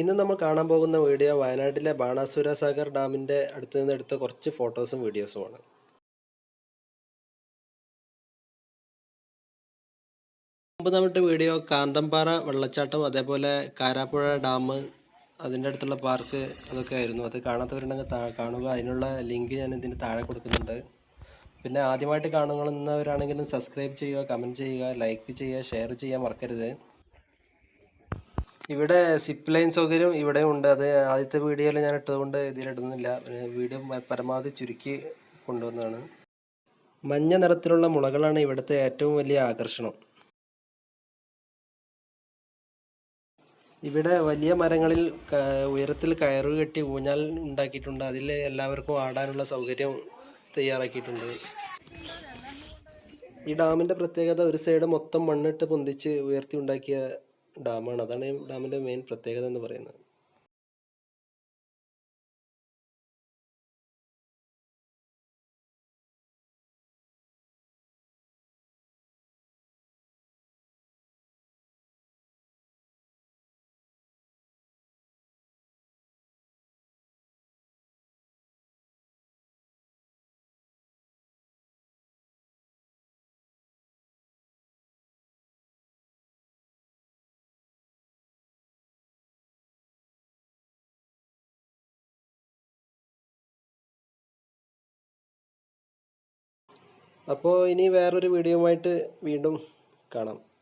ഇന്ന് നമ്മൾ കാണാൻ പോകുന്ന വീഡിയോ വയനാട്ടിലെ ബാണാസുര സാഗർ ഡാമിന്റെ അടുത്ത് നിന്ന് എടുത്ത കുറച്ച് ഫോട്ടോസും വീഡിയോസുമാണ്. മുമ്പ് നമ്മുടെ വീഡിയോ കാന്തംപാറ വെള്ളച്ചാട്ടം അതേപോലെ കാരാപ്പുഴ ഡാം അതിന്റെ അടുത്തുള്ള പാർക്ക് അതൊക്കെ ആയിരുന്നു. അത് കാണാത്തവരുണ്ടെങ്കിൽ കാണുക. അതിനുള്ള ലിങ്ക് ഞാൻ ഇതിന് താഴെ കൊടുക്കുന്നുണ്ട്. പിന്നെ ആദ്യമായിട്ട് കാണുന്നവരാണെങ്കിലും സബ്സ്ക്രൈബ് ചെയ്യുക കമന്റ് ചെയ്യുക ലൈക്ക് ചെയ്യുക ഷെയർ ചെയ്യാൻ മറക്കരുത്. ഇവിടെ സിപ്പ് ലൈൻ സൗകര്യം ഇവിടെ ഉണ്ട്. അത് ആദ്യത്തെ വീഡിയോയിൽ ഞാൻ ഇട്ടതുകൊണ്ട് ഇതിലിടുന്നില്ല വീഡിയോ പരമാവധി ചുരുക്കി കൊണ്ടുവന്നതാണ്. മഞ്ഞ നിറത്തിലുള്ള മുളകളാണ് ഇവിടുത്തെ ഏറ്റവും വലിയ ആകർഷണം. ഇവിടെ വലിയ മരങ്ങളിൽ ഉയരത്തിൽ കയറ് കെട്ടി ഊഞ്ഞാൽ ഉണ്ടാക്കിയിട്ടുണ്ട്. അതിൽ എല്ലാവർക്കും ആടാനുള്ള സൗകര്യം തയ്യാറാക്കിയിട്ടുണ്ട്. ഈ ഡാമിന്റെ പ്രത്യേകത ഒരു സൈഡ് മൊത്തം മണ്ണിട്ട് പൊന്തിച്ച് ഉയർത്തി ഉണ്ടാക്കിയ ഡാമാണ്. അതാണ് ഈ ഡാമിന്റെ മെയിൻ പ്രത്യേകത എന്ന് പറയുന്നത്. അപ്പോൾ ഇനി വേറൊരു വീഡിയോയുമായിട്ട് വീണ്ടും കാണാം.